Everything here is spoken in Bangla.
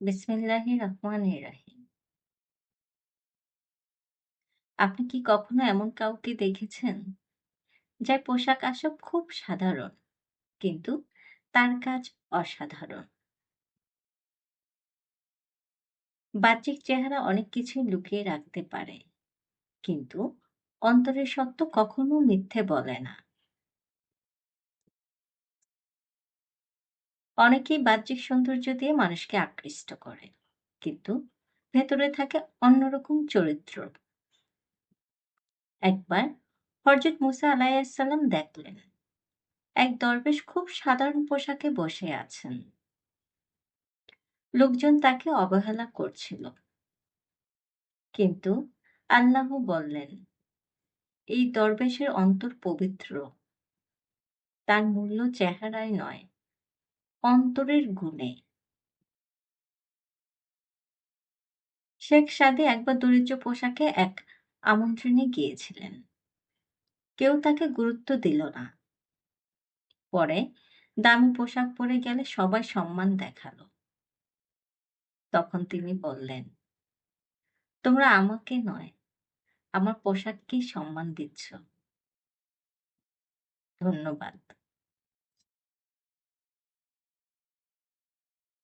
বিসমিল্লাহির রহমানির রাহিম। আপনি কি কখনো এমন কাউকে দেখেছেন? যার পোশাক-আশাক খুব সাধারণ, কিন্তু তার কাজ অসাধারণ। বাহ্যিক চেহারা অনেক কিছুই লুকিয়ে রাখতে পারে, কিন্তু অন্তরের সত্য কখনো মিথ্যে বলে না। অনেকেই বাহ্যিক সৌন্দর্য দিয়ে মানুষকে আকৃষ্ট করে, কিন্তু ভেতরে থাকে অন্যরকম চরিত্র। একবার হযরত মুসা আলাইহিসসালাম দেখলেন, এক দরবেশ খুব সাধারণ পোশাকে বসে আছেন। লোকজন তাকে অবহেলা করছিল। কিন্তু আল্লাহ বললেন, এই দরবেশের অন্তর পবিত্র। তার মূল্য চেহারায় নয়, অন্তরের গুণে। শেখ সাদী একবার দরিদ্র পোশাকে এক আমন্ত্রণে গিয়েছিলেন। কেউ তাকে গুরুত্ব দিল না। পরে দামি পোশাক পরে গেলে সবাই সম্মান দেখাল। তখন তিনি বললেন, তোমরা আমাকে নয়, আমার পোশাককেই সম্মান দিচ্ছ। ধন্যবাদ।